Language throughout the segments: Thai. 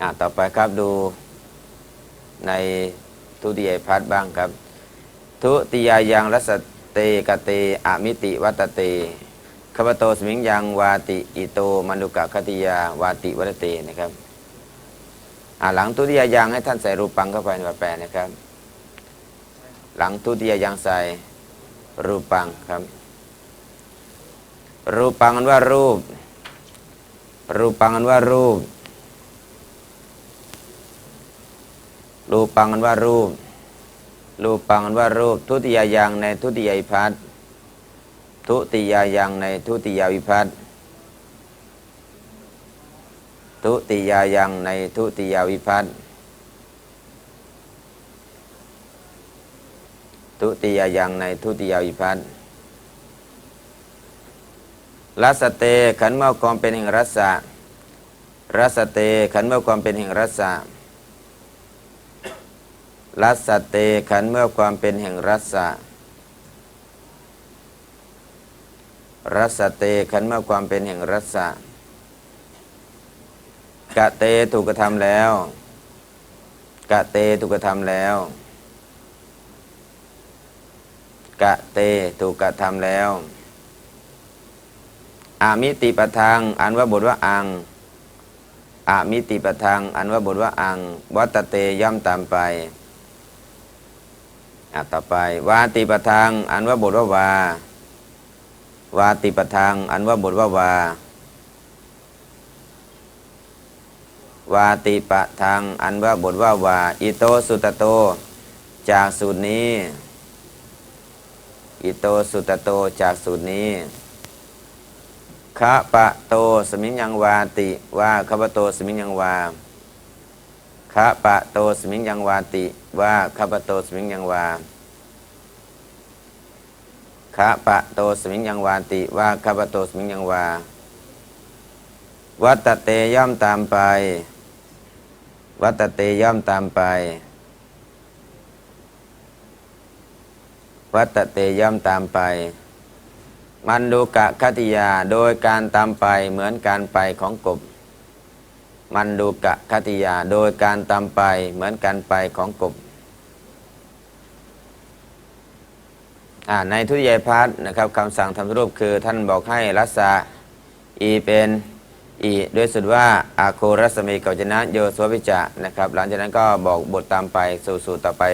อ่าต่อไปครับดูในทุติยพัฒบ้างครับ ทุติยายังรัสเตกเตอมิติวัตเตขปโตสมิงยังวาติอิโตมนุกะคติยาวาติวัตเตนะครับหลังทุติยายังให้ท่านใส่รูปังเข้าไปในแบบแปลนะครับ หลังทุติยายังใส่รูปังครับ รูปังอันว่ารูป รูปปังอันว่ารูป รูปปังอันว่ารูป รูปปังอันว่ารูป ทุติยายังในทุติยาวิพัฒทุติยายังในทุติยาวิพัฒน์ทุติยายังในทุติยาวิพัฒน์ทุติยายังในทุติยาวิพัฒน์รัสเตขันเมื่อความเป็นแห่งรัสสะรัสเตขันเมื่อความเป็นแห่งรัสสะ รัสเตขันเมื่อความเป็นแห่งรัสะรัสเตขันเมื่อความเป็นแห่งรัสะกะเตถูกกระทำแล้ว กะเตถูกกระทำแล้ว กะเตถูกกระทำแล้ว อามิติปทังอันว่าบทว่าอังอามิติปทังอันว่าบทว่าอัง วัตเตย่อมตามไป อะต่อไป วาติปทังอันว่าบทว่าวา วาติปทังอันว่าบทว่าวา วาติปทังอันว่าบทว่าวา อิโตสุตโต จากสูตรนี้ อิโตสุตโตจากสูตรนี้คะปะโตสมิงยังวาติ ว่าคะปะโตสมิงยังวา คะปะโตสมิงยังวาติว่าคะปะโตสมิงยังวาคะปะโตสมิงยังวาติว่าคะปะโตสมิงยังวา วัตเตย่อมตามไป วัตเตย่อมตามไป วัตเตย่อมตามไป มันดูกะคติยาโดยการตามไปเหมือนการไปของกบ มันดูกะคติยา โดยการตามไปเหมือนการไปของกบอ่าในทุติยพัฒน์นะครับคำสั่งทำรูปคือท่านบอกให้รักษาอีเป็นอีด้วยสุดว่าอาโครัสมีเกาจนะโยสววิจะนะครับ หลังจากนั้นก็บอกบทตามไปสู่สูตรต่อไป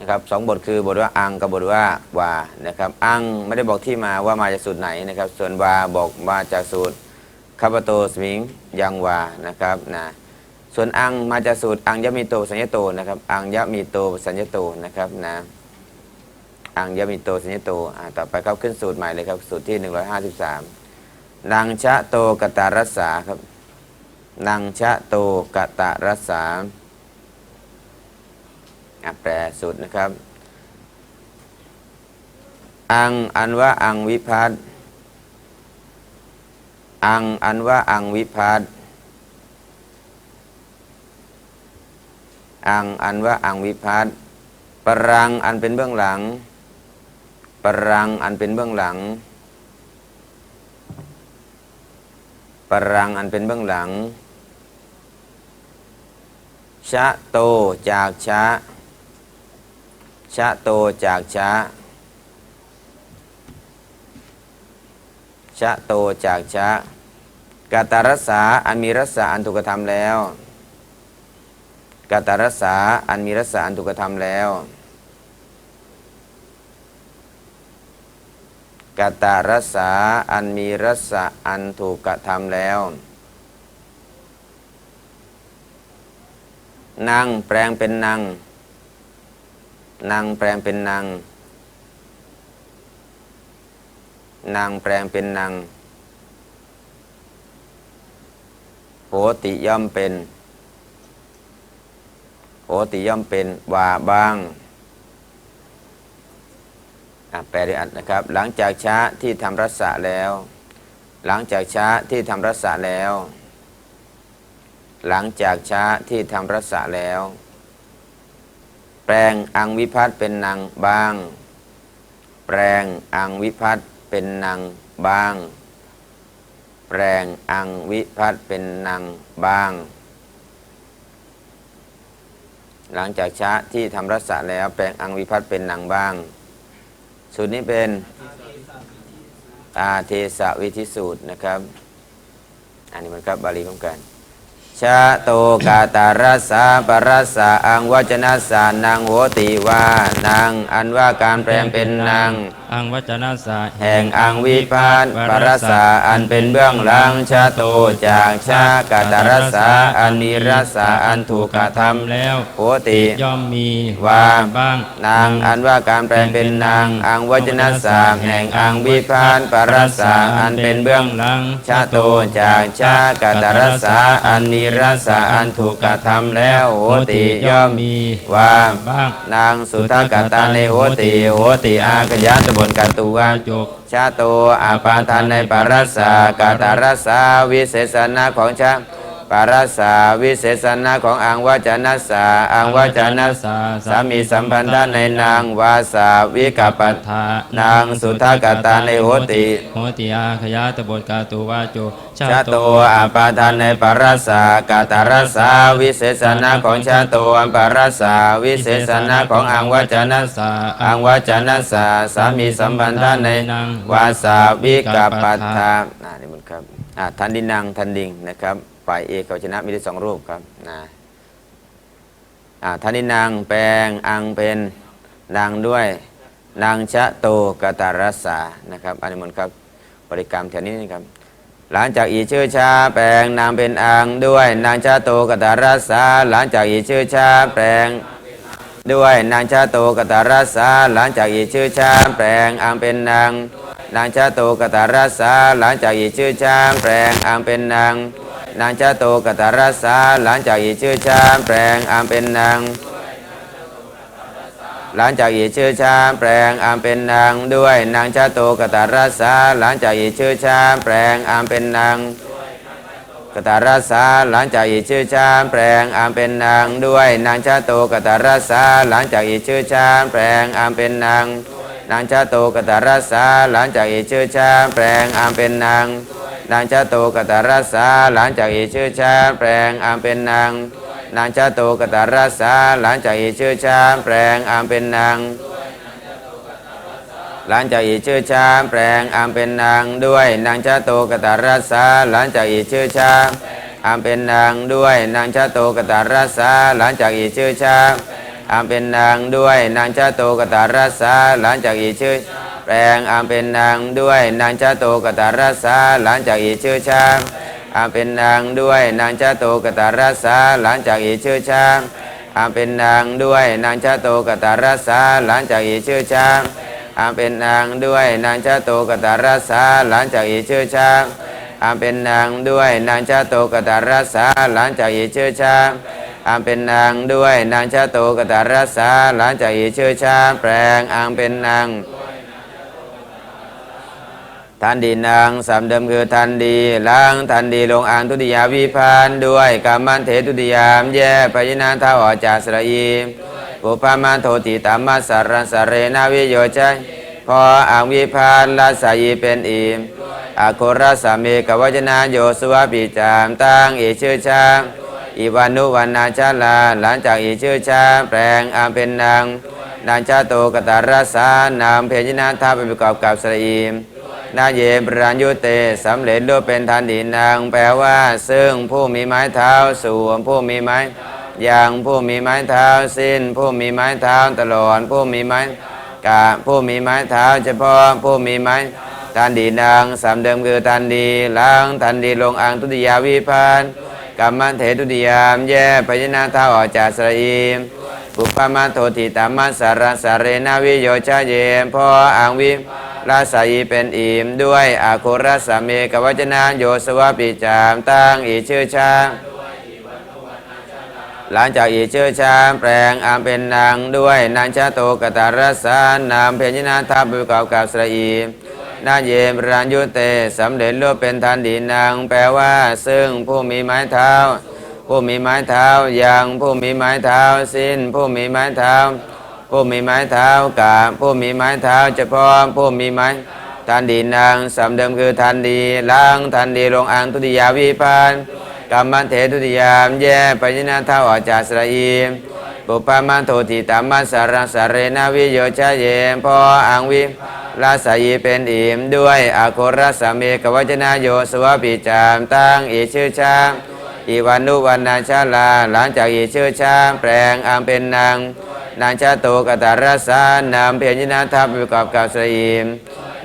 นะครับสองบทคือบทว่าอังกับบทว่าวานะครับ อังไม่ได้บอกที่มาว่ามาจากสูตรไหนนะครับ ส่วนวาบอกมาจากสูตร คาปโตสมิงยังวานะครับนะส่วนอังมาจากสูตรอังยะมีโตสัญญโตนะครับอังยะมีโตสัญญโตนะครับนะอังยะมิโตสัญญโตอ่าต่อไปครับขึ้นสูตรใหม่เลยครับสูตรที่ 153นางชะโตกตารัสสาครับนางชะโตกตารัสสาอะแปลสูตรนะครับ อังอันว่าอังวิพัฒน์ อังอันว่าอังวิพัฒน์อังอันว่าอังวิพัฒน์ปรังอันเป็นเบื้องหลัง ปรังอันเป็นเบื้องหลัง ปรังอันเป็นเบื้องหลัง ชะโตจากชะ ชะโตจากชะ ชะโตจากชะกาตารัสาอันมีรัสาอันถูกกระทำแล้วกาตารัสาอันมีรัสาอันถูกกระทำแล้วกาตารัสาอันมีรัสสะอันถูกกระทำแล้วนางแปลงเป็นนางนางแปลงเป็นนาง นางแปลงเป็นนางโหติย่อมเป็นโหติย่อมเป็นว่าบ้างแปลได้อัดนะครับ หลังจากช้าที่ทำรัศะแล้ว หลังจากช้าที่ทำรัศะแล้ว หลังจากช้าที่ทำรัศะแล้ว แปลงอังวิพัฒน์เป็นนางบ้าง แปลงอังวิพัฒน์ เป็นนางบาง แปลงอังวิพัตเป็นนางบาง หลังจากชะที่ทำรัศะแล้วแปลงอังวิพัตเป็นนางบาง สูตรนี้เป็นอาเทสวิธิสูตรนะครับ อันนี้มันก็บาลีของกัน ชะโตกาตารัสสะปรัสสะอังวจนะสานังโหติวานางอันว่าการแปลงเป็นนางอังวัจนะสะแห่งอังวิพัตปรัสสะอันเป็นเบื้องหลังชาโตจากชากาตารัสสะอันมีรัสสะอันถูกกระทำแล้วโหติย่อมมีว่าบ้างนางอันว่าการแปลงเป็นนางอังวจนะสาแห่งอังวิพันปรัสสะอันเป็นเบื้องหลังชาโตจากชากาตารัสสะอันมีรัสสะอันถูกกระทำแล้วโหติย่อมมีว่าบ้างนางสุทากตาในโหติโหติอากยะตบนกัตุวาจกชาโตอาปาทานในปารัสสะกาตารัสสะวิเศษณะของชา ปารัสสะวิเศษณะของอังวจนัสสะอังวจนัสสะสามีสัมพันธะในนางวาสาวิกาปัฏทานางสุทากตาในโหติโหติอาขยะตบทกาตุวาโจชาโตอาปาทานในปารัสสะกาตารัสสะวิเศษณะของชาโตอันปารัสสะวิเศษณะของอังวจนัสสะอังวจนัสสะสามีสัมพันธะในนางวาสาวิกาปัฏฐาอ่านี่มันครับอ่าทันดินังทันดิงนะครับ ฝ่ายเอกเขาชนะมีได้สองรูปครับนะอ่านินังแปลงอังเป็นนางด้วยนางชะโตกตารัสานะครับอันนี้มันครับบริกรรมแถวนี้นะครับ หลังจากอีชื่อชา แปลงนางเป็นอังด้วย นางชาโตกตารัสาหลังจากอีชื่อชา แปลงด้วยนางชาโตกตารัสาหลังจากอีชื่อชา แปลงอังเป็นนางนางชาโตกตารัสาหลังจากอีชื่อชา แปลงอังเป็นนาง นางชาโตกตารัสสาหลังจากอีชื่อชามแปลงอังเป็นนางหลังจากอีชื่อชามแปลงอังเป็นนางด้วย นางชาโตกตารัสสาหลังจากอีชื่อชามแปลงอังเป็นนางกตารัสสาหลังจากอีชื่อชามแปลงอังเป็นนางด้วย นางชาโตกตารัสสาหลังจากอีชื่อชามแปลงอังเป็นนางนางชาโตกตารัสสาหลังจากอีชื่อชามแปลงอังเป็นนางนาง ชาโตกตารัสาหลังจากอีชื่อชาแปลงอังเป็นนางนางชาโตกตารัสาหลังจากอีชื่อชาแปลงอังเป็นนางหลังจากอีชื่อชาแปลงอังเป็นนางด้วย นางชาโตกตารัสาหลังจากอีชื่อชาอังเป็นนางด้วย นางชาโตกตารัสาหลังจากอีชื่อชาอังเป็นนางด้วย นางชาโตกตารัสสาหลังจากอีชื่อ แปลงอังเป็นนางด้วยนางชาโตกตารัสาหลังจากอีชื่อช้างอังเป็นนางด้วยนางชาโตกตารัสาหลังจากอีชื่อช้างอังเป็นนางด้วยนางชาโตกตารัสาหลังจากอีชื่อช้างอาเป็นนางด้วยนางชาโตกตารัสาหลังจากอีชื่อช้างอาเป็นนางด้วยนางชาโตกตารัสาหลังจากอีชื่อช้างอาเป็นนางด้วยนางชาโตกตารัสาหลังจากอีชื่อช้างแปลงอังเป็นนาง ทันดีนางสามเดิมคือทันดีล้างทันดีลงอ่างทุติยาวิพานด้วยกามันเททุติยามแย่พยินาท้าออกจากสระอีปุพามาโทติตามาสารสเรนาวิโยชัยพออังวิพานลาสายีเป็นอิมอาโครสามีกวจนาโยสวปิจามตั้งอีชื่อชาอีวานุวันนาชาลาหลังจากอีชื่อชาแปลงอังเป็นนางนางชาโตกตารัสานามเพญนาทาเป็นประกอบกับสระอีม นาเยบรัญยุเตสำเร็จด้วยเป็นทันดีนางแปลว่า ซึ่งผู้มีไม้เท้าส่วนผู้มีไม้อย่างผู้มีไม้เท้าสิ้น ผู้มีไม้เท้าตลอดผู้มีไม้กะผู้มีไม้เท้าเฉพาะผู้มีไม้ทันดีนางสามเดิมคือทันดีล้างทันดีลงอ่างทุติยาวิพานกรรมันเถทุติยามแย่พยนาเท้าออกจากสระอีมปุปปามาโทติตามาสารสาเรนาวิโยชาเยมพ่ออ่างวิ ลาสายีเป็นอิมด้วยอาโครัสามีกวจนานโยสวะปิจามตั้งอีชื่อช้างหลังจากอีชื่อช้างแปลงอามเป็นนางด้วยนางชาโตกตารสานามเพญนาทับประกอบกับสระอีนาเยมรัญยุเตสำเร็จรูปเป็นทันดีนางแปลว่า ซึ่งผู้มีไม้เท้า ผู้มีไม้เท้าอย่างผู้มีไม้เท้า สิ้นผู้มีไม้เท้า ผู้มีไม้เท้ากาผู้มีไม้เท้าเฉพาะผู้มีไม้ทันดีนางสำเดิมคือทันดีล้างทันดีลงอ่างทุติยาวิพานกรรมันเถทุติยามแย่ปยินาเท้าออกจากสระอีปุปามันโทติตามัสสารสาเรนาวิโยชะเยมพออังวิลาสายีเป็นอิมด้วยอาโครสามีกวจนะโยสวปิจามตั้งอีชื่อชาอีวันนุวันนาชาลา หลังจากอีชื่อชาแปลงอังเป็นนาง นางชาโตกตารสานามเพียรยินาทัพประกอบกับสรีม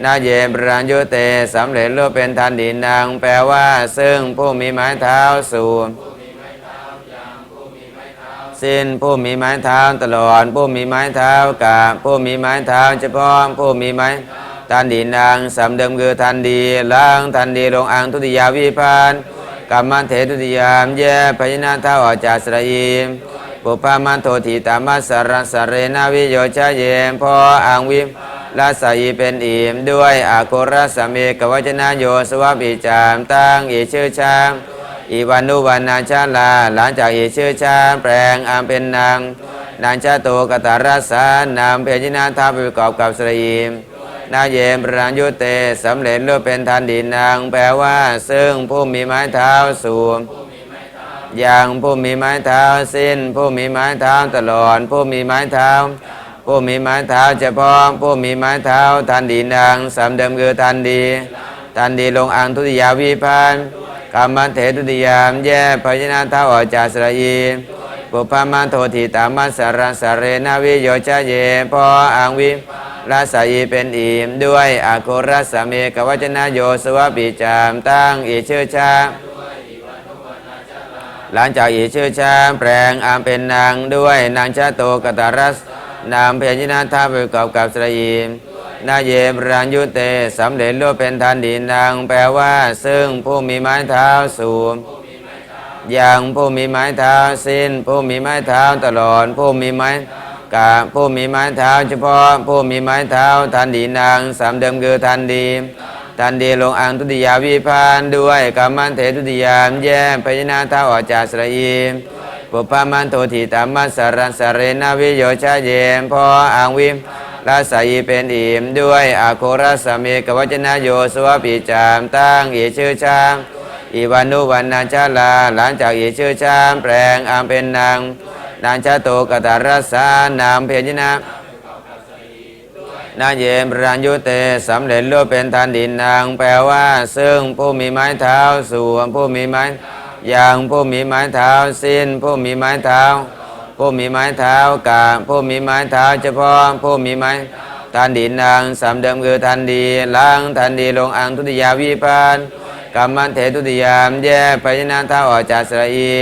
นาเยมปรัญโยเตสำเร็จรูปเป็นทันดีนางแปลว่า ซึ่งผู้มีไม้เท้าสู่สิ้นผู้มีไม้เท้าตลอด ผู้มีไม้เท้ากับผู้มีไม้เท้าเฉพาะผู้มีไม้ทันดีนางสำเดิมคือทันดีล้างทันดีลงอังทุติยาวิพานกรรมันเททุติยามแย่พญยนาเท้าออกจากสระอีม ปุปามันโทติตามัสสารังสเรนาวิโยชะเยมพออังวิลาสายเป็นอิมด้วยอาโครสามีกวัจนะโยสวะปิจามตั้งอีชื่อช้างอีวันุวันนาชาลาหลังจากอีชื่อชาแปลงอามเป็นนางนางชาโตกตารัสานามเพญินาทาประกอบกับสรีมนาเยมปรานยุเตสำเร็จรูปเป็นทันดีนนางแปลว่าซึ่งผู้มีไม้เท้าสูง ย่างผู้มีไม้เท้าสิ้น ผู้มีไม้เท้าตลอด ผู้มีไม้เท้า ผู้มีไม้เท้าเฉพาะผู้มีไม้เท้าทันดีนางสำเดิมคือทันดี ทันดีลงอังทุติยาวิพันธ์กรรมันเถตุติยามแย่พยนาเท้าออกจากสระอีปุปปามันโทติตามัสารสเรนาวิโยชะเยพออังวิลาสายีเป็นอิมด้วยอาโครัสเมกวัจนะโยสวปิจามตั้งอีชื่อชา หลังจากอีชื่อชาแปลงอามเป็นนางด้วยนางชาโตกตารัส นามเพญนาทาประกอบกับสระอีนาเยมรัญยุเตสำเร็จรูปเป็นทันดีนางแปลว่า ซึ่งผู้มีไม้เท้าสูงอย่างผู้มีไม้เท้าสิ้น ผู้มีไม้เท้าตลอด ผู้มีไม้กะผู้มีไม้เท้าเฉพาะ ผู้มีไม้เท้าทันดีนางสามเดิมคือทันดี ทันเดีลงอังทุติยาวิพานด้วยกรรมันเถทุติยามแย่พยนาเท้าออกจากสระอีปุปปามันโทติตามัสสารังสเรนาวิโยชะเยมพออังวิมลาสายเป็นอิมด้วยอาโครสามีกวจนะโยสวปิจามตั้งอีชื่อชามอีวันุวันนาชาลาหลังจากอีชื่อชามแปลงอามเป็นนางนางชาโตกตารัสสานามเพญนะ นาเยมปรัญยุเตสำเร็จรูปเป็นทันดินนางแปลว่า ซึ่งผู้มีไม้เท้าส่วนผู้มีไม้อย่างผู้มีไม้เท้าสิ้น ผู้มีไม้เท้า ผู้มีไม้เท้ากาผู้มีไม้เท้าเฉพาะผู้มีไม้ทันดีนางสามเดิมคือทันดีล้างทันดีลงอังทุติยาวิพานกรรมันเถทุติยามแย่พยนาเท้าออกจากสระอี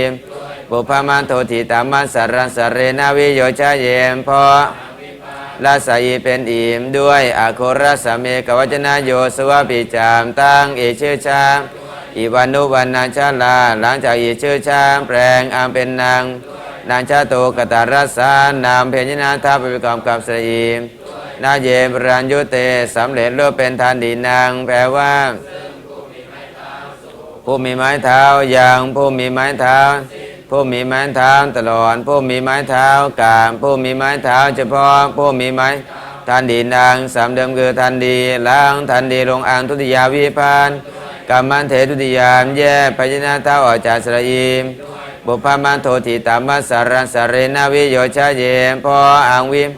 ปุพพามันโทติตามันสารสเรนาวิโยชะเยมพอ ลาสายีเป็นอิ่มด้วยอาโครสามีกวจนะโยสวปิจามตั้งอีชื่อชาอีวันนุวันนาชาลา หลังจากอีชื่อชาแปลงอามเป็นนางนางชาโตกตารัสานามเพญนาทาปประกอบกับสรีนาเยมปรัญยุเตสำเร็จรูปเป็นทานดีนางแปลว่า ผู้มีไม้เท้าอย่างผู้มีไม้เท้า ผู้มีไม้เท้าตลอด ผู้มีไม้เท้ากามผู้มีไม้เท้าเฉพาะ ผู้มีไม้ทันดีนางสามเดิมคือทันดีล้างทันดีลงอ่างทุติยาวิพานกรรมันเถทุติยามแย่พยนาเท้าออกจากสระอีมบุพพามันโทติตามัสสารสาเรนาวิโยชะเยมพออังวิม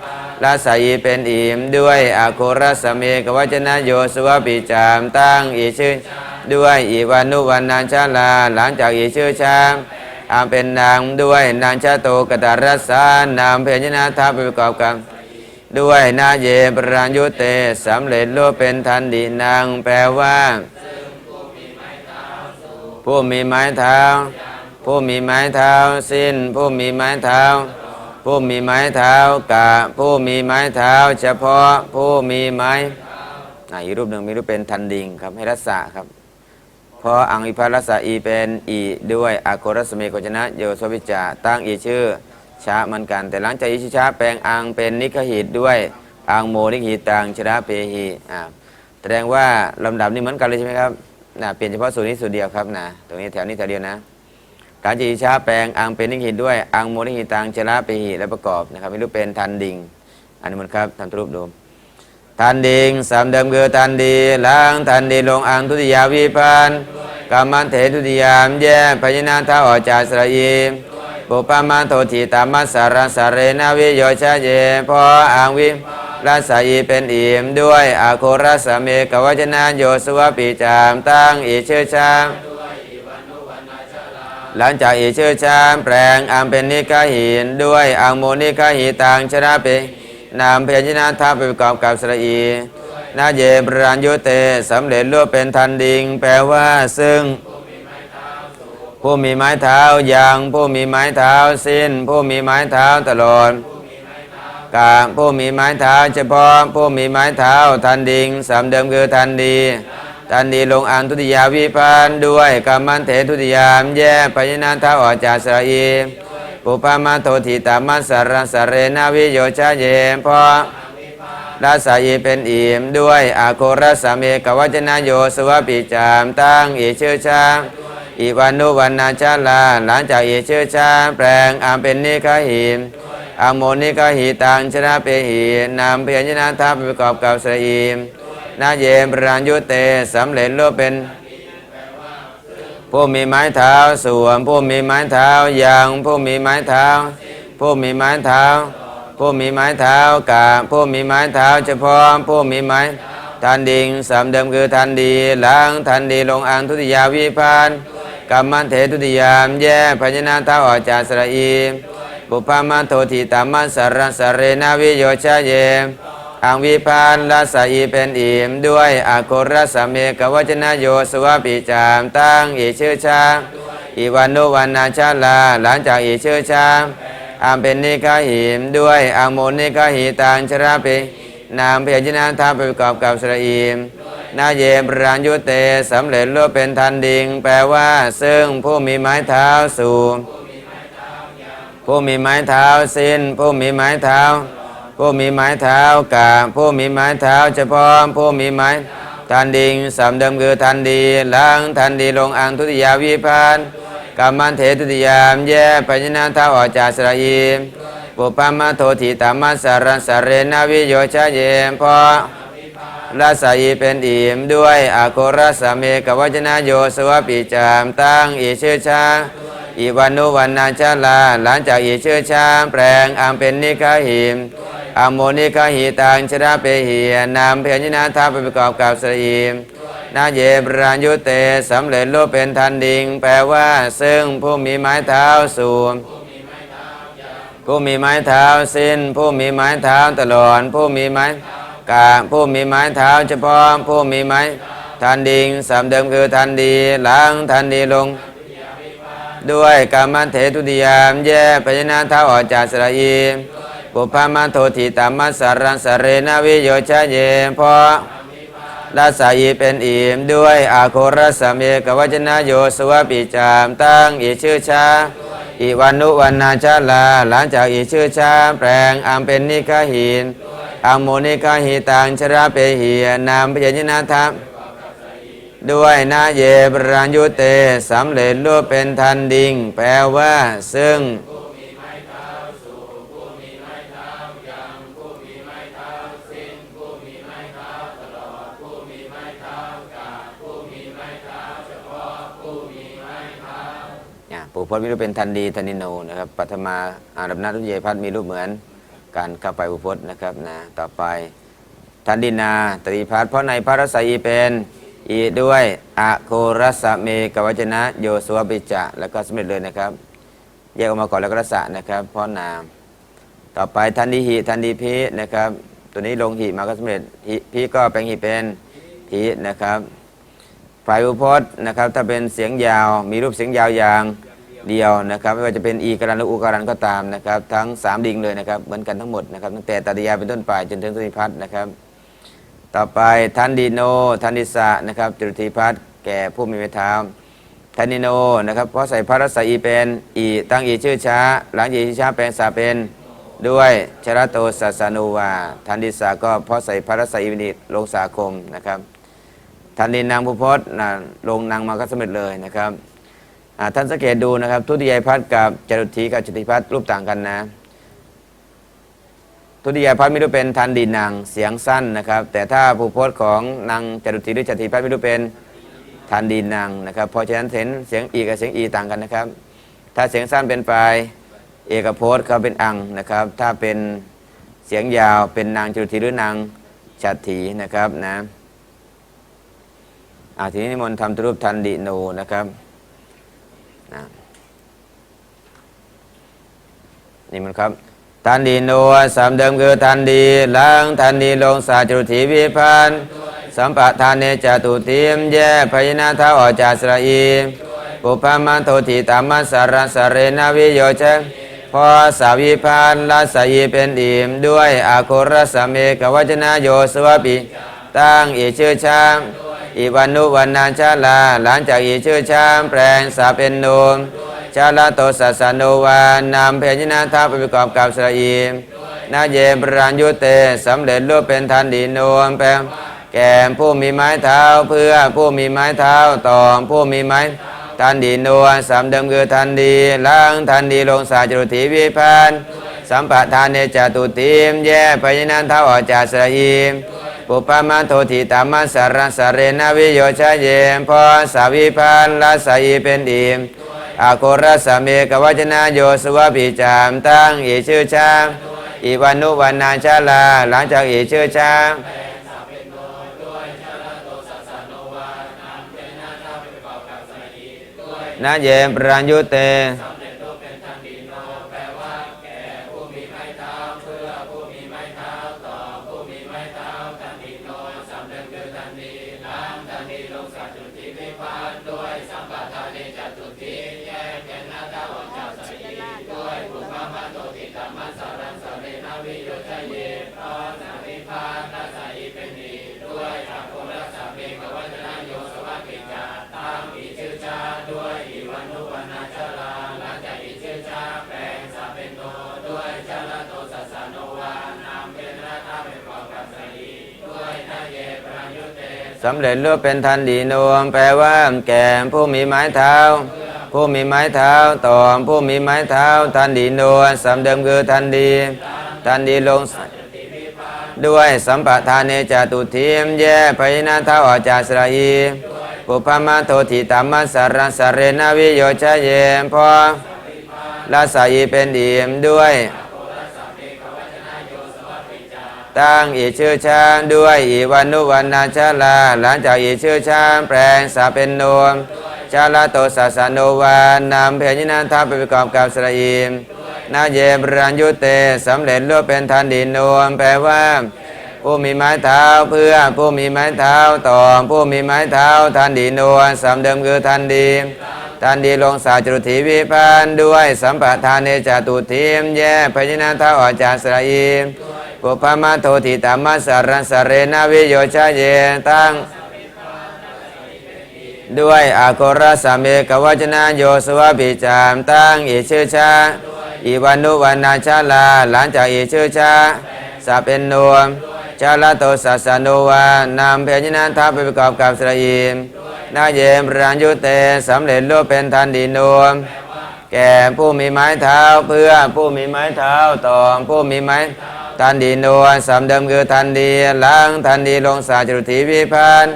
ลาสายีเป็นอิมด้วยอาโครสเมกวจนะโยสวปิจามตั้งอีชื่อ ด้วยอีวันุวันนาชาลาหลังจากอีชื่อชาม อาเป็นนางด้วยนางชาโตกตารัสานามเพญนาทาประกอบกันด้วยนาเยปรัญยุเตสำเร็จรูปเป็นทันดีนางแปลว่า ผู้มีไม้เท้า ผู้มีไม้เท้า สิ้น ผู้มีไม้เท้า ผู้มีไม้เท้ากะ ผู้มีไม้เท้า เฉพาะผู้มีไม้อีกรูปหนึ่งมีรูปเป็นทันดิงครับให้รัศะครับ เพราะอังอิพารัสะอีเป็นอีด้วยอาโครสเมโกจนะโยสวิจาตั้งอีชื่อช้าเหมือนกัน แต่หลังจากอีชื่อช้าแปลงอังเป็นนิคหิตด้วยอังโมนิคหิตังชนะเปหีอ่าแสดงว่าลำดับนี้เหมือนกันเลยใช่ไหมครับนะเปลี่ยนเฉพาะสูตรนี้สูตรเดียวครับนะตรงนี้แถวนี้แถวเดียวนะการจีช้าแปลงอังเป็นนิคหิตด้วยอังโมนิคหิตังชนะเปหีและประกอบนะครับไม่รู้เป็นทันดิงอันนี้มันครับทำรูปดู ทันดิงสามเดิมคือทันดีล้างทันดีลงอังทุติยาวิพันธ์กรรมันเถทุติยามแย่พยนาท้าออกจากสระอีปุปมาโทติตามัสสารสสะเรนาวิโยชะเยพออังวิรัสอีเป็นอิ่มด้วยอาโครัสเมกวัจนะโยสวปีจามตั้งอีชื่อชามหลังจากอีชื่อชามแปลงอังเป็นนิกาหินด้วยอังโมนิกาหิตังชนะเปนามเพยชนะทัพไปประกอบกับสระอีนาเยปรัญยุเตสำเร็จรูปเป็นทันดิง แปลว่าซึ่ง ผู้มีไม้เท้ายังผู้มีไม้เท้าสิ้น ผู้มีไม้เท้าตลอดกาผู้มีไม้เท้าเฉพาะผู้มีไม้เท้าทันดิงสามเดิมคือทันดี ทันดีลงอ่างทุติยาวิพันด้วยกรรมันเถทุติยามแย่พยนาเท้าออกจากสระอี ปุปามาโทติตามัสสารสเรนาวิโยชะเยเพราะราสายีเป็นอิ่มด้วยอาโครสามีกวัจนะโยสวะปิจามตั้งอีชื่อชาอีวันนุวันนาชาลาหลังจากอีชื่อชาแปลงอามเป็นนิคหิมอามโมนิคหิตังชนะเปหีนำเพียรชนะทัพประกอบกับสอีมนาเยมปราณยุเตสำเร็จรูปเป็น ผู้มีไม้เท้าสวม ผู้มีไม้เท้ายังผู้มีไม้เท้า ผู้มีไม้เท้า ผู้มีไม้เท้ากาผู้มีไม้เท้าเฉพาะผู้มีไม้ทันดิงสามเดิมคือทันดีล้างทันดีลงอ่างทุติยาวิพานกรรมันเถทุติยามแย่พญานาเท้าออกจากสระอีปุพามาโทติตามัสสารสเรนาวิโยชะเย อังวิพานรัสอีเป็นอิ่มด้วยอาโครสเมกวจนะโยสวปิจามตั้งอีชื่อชาอีวันโนวันนาชาลาหลังจากอีชื่อชาอามเป็นนิกาหิมด้วยอังโมนิกาหิตังชราปินามเพียรนาทัพประกอบกับสระอีมนาเยมปราณยุเตสำเร็จรูปเป็นทันดิง แปลว่าซึ่งผู้มีไม้เท้าสูงผู้มีไม้เท้าสิ้น ผู้มีไม้เท้า ผู้มีไม้เท้ากาผู้มีไม้เท้าเฉพาะผู้มีไม้ทันดิงสามเดิมคือทันดีล้างทันดีลงอ่างทุติยาวิพานกรรมันเถทุติยามแย่ปัญญาเท้าออกจากสระอีปุปามาโทติตามัสสารสเรนาวิโยชะเยมพราะราสาอีเป็นอิ่มด้วยอาโครัสเมกวจนะโยสวปิจามตั้งอีชื่อชาอีวันุวันนาชาลาหลังจากอีชื่อชาแปลงอังเป็นนิกาหิม อมโมนิกาหิตังชนะเปหีนามเพญนาทัพไปประกอบกับสรีมนาเยปรายุเตสำเร็จรูปเป็นทันดิง แปลว่า ซึ่งผู้มีไม้เท้าสูงผู้มีไม้เท้าสิ้น ผู้มีไม้เท้าตลอดผู้มีไม้กาผู้มีไม้เท้าเฉพาะผู้มีไม้ทันดิงสามเดิมคือทันดีล้างทันดีลง ด้วยกรรมเถทุติยามแย่พญานาเท้าออกจากสระอี ปุพามาโทติตามัสสารังสเรนาวิโยชะเยเพราะราสาอีเป็นอิ่มด้วยอาโครสเมกวจนะโยสวปิจามตั้งอีชื่อชาอีวันุวันนาชาลา หลังจากอีชื่อชาแปลงอัมเป็นนิกาหินอัมโมนิกาหิตังชราเปหีนามพญนาทัพด้วยนาเยบรัญยุเตสำเร็จรูปเป็นทันดิง แปลว่าซึ่ง พจน์มีรูปเป็นทันดีทันิโนนะครับปัทมาอารัมนาทุเยพัฒน์มีรูปเหมือนการเข้าไปอุพจน์นะครับนะต่อไปทันดินาตรีพัฒน์เพราะในพระรสอีเป็นอีด้วยอะโครัสเมกวจนะโยสวปิจะแล้วก็สำเร็จเลยนะครับแยกออกมาก่อนแล้วก็รสะนะครับเพราะนาม ต่อไปทันดีหิทันดีพินะครับ ตัวนี้ลงหิมาก็สำเร็จพิก็แปลงหิเป็นหินะครับฝ่ายอุพจน์นะครับถ้าเป็นเสียงยาวมีรูปเสียงยาวอย่าง เดียวนะครับ ไม่ว่าจะเป็นอีการันหรืออูการันก็ตามนะครับ ทั้งสามดิงเลยนะครับเหมือนกันทั้งหมดนะครับตั้งแต่ตัดยาเป็นต้นไปจนถึงตุนิพัฒน์นะครับ ต่อไปทันดีโนทันดิสะนะครับจุติพัฒน์แก่ผู้มีไม้เท้าทันดิโนนะครับเพราะใส่พระรัศอีเป็นอีตั้งอีชื่อช้า หลังอีชื่อช้าแปลงสาเป็นด้วยชรโตสัสนุวาทันดิสะก็เพราะใส่พระรัศอีเป็นอีลงสาคมนะครับทันดินนางผู้พจน์ลงนางมาก็สำเร็จเลยนะครับ ท่านสังเกตดูนะครับ ทุติยพัฒน์กับจตุทีกับจตุพัฒน์รูปต่างกันนะ ทุติยพัฒน์ไม่รู้เป็นทันดินนางเสียงสั้นนะครับ แต่ถ้าผู้พจน์ของนางจตุทีหรือจตุพัฒน์ไม่รู้เป็นทันดินนางนะครับเพราะฉะนั้นเห็นเสียงอีกับเสียงอีต่างกันนะครับ ถ้าเสียงสั้นเป็นฝ่ายเอกโพสเขาเป็นอังนะครับ ถ้าเป็นเสียงยาวเป็นนางจุทีหรือนางฉัตถีนะครับนะอาทีนี้มนต์ทำรูปทันดิโนนะครับ นะนี่มันครับทันดีโนสามเดิมคือทันดีล้างทันดีลงสาจุถีวิพันธ์สัมปทานเนจตุติมแย่พยนาท้าออกจากสระอีปุพพมันโทติตามัสารสเรนาวิโยเชพอสาวิพันละสยีเป็นอิ่มด้วยอาโครสเมกวัจนะโยสวปิตั้งอีชื่อชาม อีวันนุวันนาชาลา หลังจากอีชื่อชามแปลงสาเป็นโนมชาลาโตสัสสนโนวานำเพญนาทาไปประกอบกับสระอีมนาเยปรัญยุเตสำเร็จรูปเป็นทันดีโนมแปลงแก่ผู้มีไม้เท้าเพื่อผู้มีไม้เท้าต่อผู้มีไม้ทันดีโนสามเดิมคือทันดีล้างทันดีลงสาจรุถีวิพันสัมปทานเนจตุติมแย่พญานาเท้าออกจากสระอีม ปุปปามาโทติตามาสารสเรนวิโยชะเยมพอสาวิพันละสายีเป็นอิ่มอาโครสเมกวัจนะโยสวะปิจามตั้งอีชื่อช้างอีวันุวันนาชาลา หลังจากอีชื่อช้างนาเยมปรัญยุเต ส สำเร็จรูปเป็นทันดีนวม แปลว่า แก่ผู้มีไม้เท้า ผู้มีไม้เท้าต่อผู้มีไม้เท้า ทันดีนวมสำเดิมคือทันดี ทันดีลงด้วยสัมปทานเนจตุทีมแย่พยนาเท้าออกจาสระอีปุพพมาโทติตามัสสารสเรนวิโยชเยมพอละสายีเป็นดีมด้วย ตั้งอีชื่อช้างด้วยอีวันุวันนาชาลา หลังจากอีชื่อช้างแปลงสาเป็นโนมชาลาโตสัสสนโนวานนำเพญนาทาไปประกอบกับสระอีมนาเยบรัญยุเตสำเร็จรูปเป็นทันดีโนวมแปลว่าผู้มีไม้เท้าเพื่อผู้มีไม้เท้าต่อผู้มีไม้เท้าทันดีโนมสำเดิมคือทันดีทันดีลงสาจรุถีวิพันด้วยสัมปทานเนจตุทีมแย่พญนาทาออกจากสระอีม ปุพพมาโทติตามัสารสเรนาวิโยชะเยตั้งด้วยอาโครสเมกวัจนะโยสวะปิจามตั้งอีชื่อชาอีวันุวันนาชาลา หลังจากอีชื่อชาสาเป็นนวมชาลาโตสัสนุวานำเพญนันทาไปประกอบกับสระอีมนาเยมรัญยุเตสำเร็จรูปเป็นทันดีนวมแก่ผู้มีไม้เท้าเพื่อผู้มีไม้เท้าต่อผู้มีไม้ทั นดีนวลสามเดิมคือทันดีล้างทันดีลงสาจรุถีวิพันธ์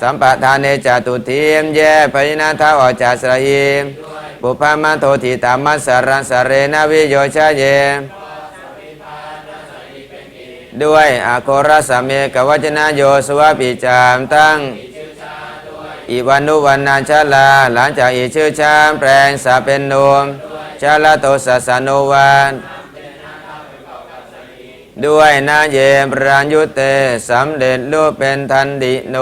สัมปทานเนจตุทีมแย่พยินาทาออกจากสระอีมปุพามาโทติตามัสสารสเรนวิโยชะเย ด้วยอาโครสเมกวัจนะโยสวะปิจามตั้ง อีวันนุวันนาชาลา หลังจากอีชื่อชามแปลงสาเป็นโนมชาลาโตสัสสโนวาน ด้วยนาเยปรัญยุเตสำเร็จรูปเป็นทันดิโน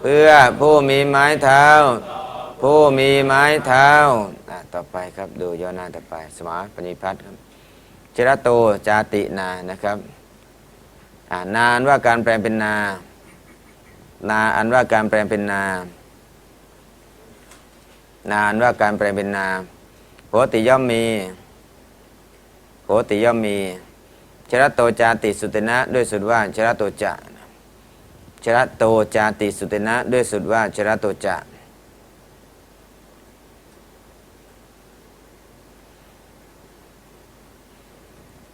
เพื่อผู้มีไม้เท้า ผู้มีไม้เท้าอะต่อไปครับดูย่อหน้าต่อไป สมาปณิพัฒน์ครับจรโตจาตินานะครับนานว่าการแปลงเป็นนา นาอันว่าการแปลงเป็นนา นานว่าการแปลงเป็นนาโหติย่อมมี โหติย่อมมี ชรโตจาติสุตินะด้วยสุดว่าชรโตจะชรโตจาติสุตินะด้วยสุดว่าชรโตจะ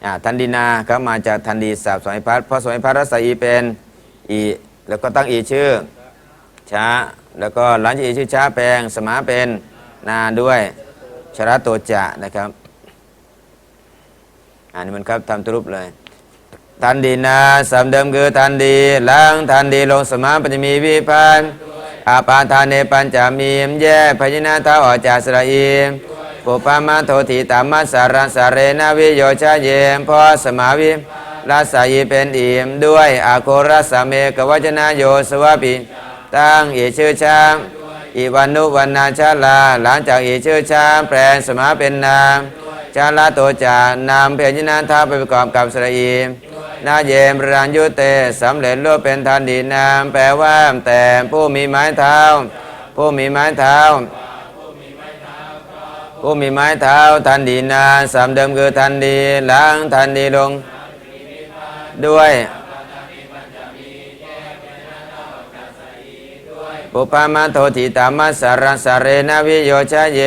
อ่าทันดีนาก็มาจากทันดีสาบสมัยพัดพระสมัยพัดรัศอีเป็นอีแล้วก็ตั้งอีชื่อช้า แล้วก็หลังจากอีชื่อช้าแปลงสมาเป็นนาด้วยชรโตจะนะครับ อ่านมันครับทำตุรุปเลยทันดีนาสำเดิมคือทันดีล้างทันดีลงสมาปัญมีวิพันธ์อาปาทานเนปัญจามีมแย่พยินาท้าออกจากสระอีมปุปามาโทติตามัสสารัสสาเรนาวิโยชาเยมพอสมาวิลาสายีเป็นอิมด้วยอาโครัสเมกวัจนาโยสวะปิตั้งอีชื่อช้างอีวันุวันนาชาลา หลังจากอีชื่อช้างแปลสมาเป็นนาม ชาลาโตจานามเพญนาท้าไปประกอบกับสระอีมนาเยมรานยุเตสำเร็จรูปเป็นทันดีนามแปลว่าแต่ผู้มีไม้เท้า ผู้มีไม้เท้า ผู้มีไม้เท้าทันดีนาสามเดิมคือทันดีล้างทันดีลง ด้วยปุปามาโทติตามัสสารสาเรนวิโยชะเย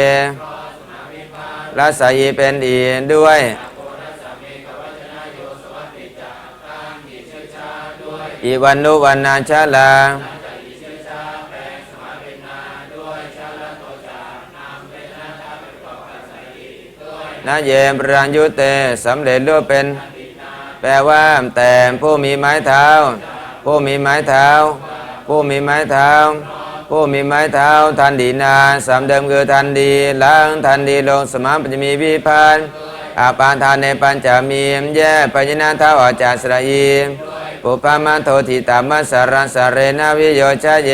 รัสยีเป็นอีด้วยอีวันนุวันนาชาลานาเยมปรัญยุเตสำเร็จรูปเป็น แปลว่าแต่ผู้มีไม้เท้า ผู้มีไม้เท้า ผู้มีไม้เท้า ผู้มีไม้เท้าทันดีนาสามเดิมคือทันดีล้างทันดีลงสมาปัญจมีวิพันธ์อาปานทานในปัญจมีมแย่ปัญญนาเท้าออกจากสระอีปุปามาโทติตามัสสารสเรนาวิโยชะเย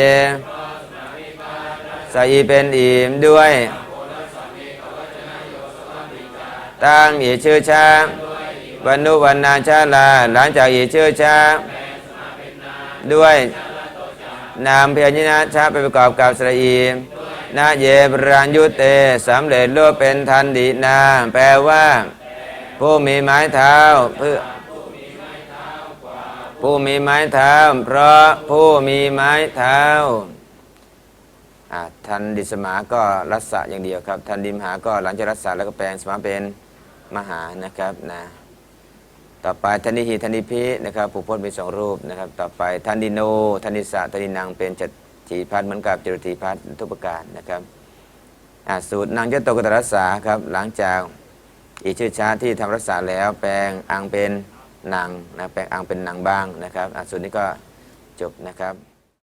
สอีเป็นอิ่มด้วย ตั้งอีชื่อชาวันนุวันนาชาลาหลังจากอีชื่อชาด้วย นามเพียรนะชาไปประกอบกับสระอีนาเยบรัญยุเตสำเร็จรูปเป็นทันดีนา แปลว่า ผู้มีไม้เท้าเพื่อผู้มีไม้เท้า เพราะผู้มีไม้เท้าอ่าทันดิสมาก็รัศะอย่างเดียวครับ ทันดิมหาก็หลังจากรัศะแล้วก็แปลงสมาเป็นมหานะครับนะ ต่อไปธนิหีธนิพินะครับผู้พ้นมีสองรูปนะครับ ต่อไปธนิโนธนิสะธนินางเป็นจตีพัฒน์เหมือนกับจรตีพัฒน์ทุกประการนะครับอสูตรนางยะโตกตรัสสาครับหลังจากอีกชื่อชาที่ทำรักษาแล้ว แปลงอังเป็นนางนะแปลงอังเป็นนางบ้างนะครับอสูตรนี้ก็จบนะครับ